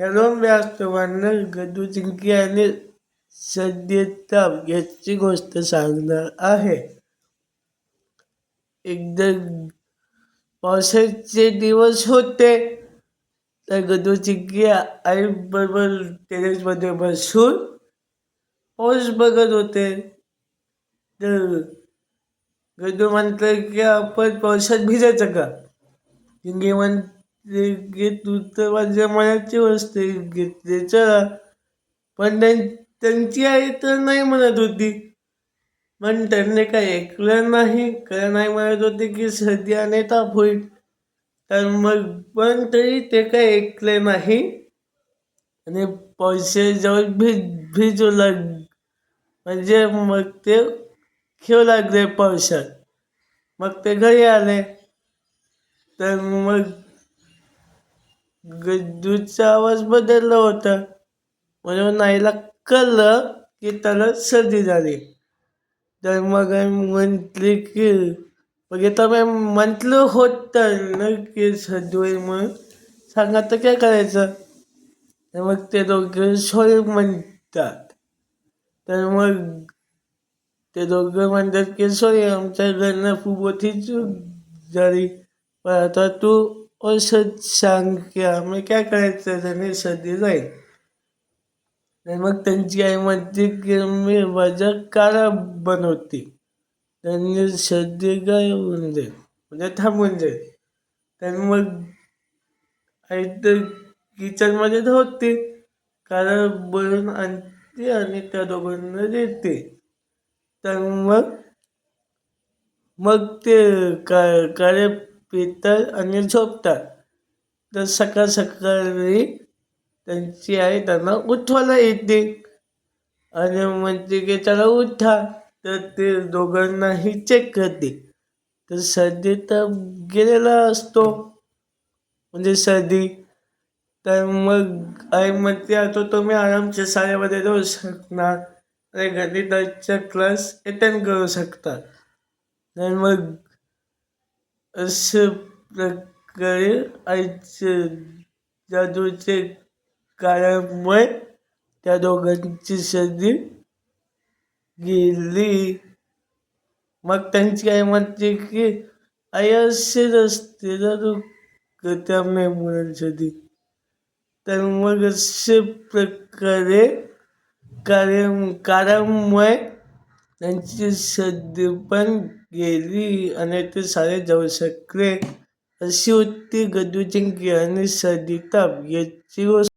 Hello व्यास्तवांना गदू Chinki आणि सद्यताप याची गोष्ट सांगणार आहे. एकदा पावसाचे दिवस होते तर गदूचिंकी आई बरोबर टेरेसमध्ये बसून पाऊस बघत होते. तर गदू म्हणतं की आपण पावसात भिजायचं का? चिंकी म्हणते ते गीत तर माझ्या मनाची वस्तू गीत चला. पण त्यां- त्यांची आई तर नाही म्हणत होती. पण त्यांनी काही ऐकलं नाही कारण नाही म्हणत होते की सर्दी आणि ताप होईल. तर मग पण तरी ते काही ऐकले नाही. आणि पैसे जवळ भिज भिजू लाग म्हणजे मग ते खेळू लागले पावसात मग ते घरी आले. तर मग गज्जूचा आवाज बदलला होता. म्हणून आईला कळलं की त्याला सर्दी झाली. तर मग आई म्हटली की बघितलं मी म्हटलं होतं ना की सर्दी होईल म्हणून. सांगा तर काय करायचं? तर मग ते दोघं सोय म्हणतात. तर मग ते दोघं म्हणतात की सॉरी आमच्या घरनं खूप मोठी चूक झाली. पण आता तू औषध सांग किंवा आम्ही काय करायचं? त्याने सर्दी जाईल तर मग त्यांची आई म्हणते की मी माझ्या काळा बनवते. त्यांनी सर्दी गाय होऊन जाईल म्हणजे थांबून जाईल तर मग आई तर किचनमध्ये धावते. काळा बनवून आणते आणि त्या दोघांना देते. तर मग मग ते का काळे पितात आणि झोपतात. तर सकाळ सकाळी त्यांची आई त्यांना उठवायला येते. आणि म्हणते की त्याला उठा. तर ते दोघांनाही चेक करते. तर सर्दी तर गेलेला असतो. म्हणजे सर्दी. तर मग आई म्हणते आता तुम्ही आरामच्या शाळेमध्ये जाऊ शकणार. आणि गणिताच्या क्लास अटेंड करू शकता. तर मग अशा प्रकारे आईचे जादूचे काळामुळे त्या दोघांची सर्दी गेली. मग त्यांची आई म्हणते की आई असेच असते जादू त्यामुळे मुलांसाठी तर मग अशा प्रकारे कार्य काळामुळे त्यांची सर्दी पण गेली आणि ते सारे जाऊ शकले. अशी होती गदू चिंकी आणि सदिता याची गोष्ट.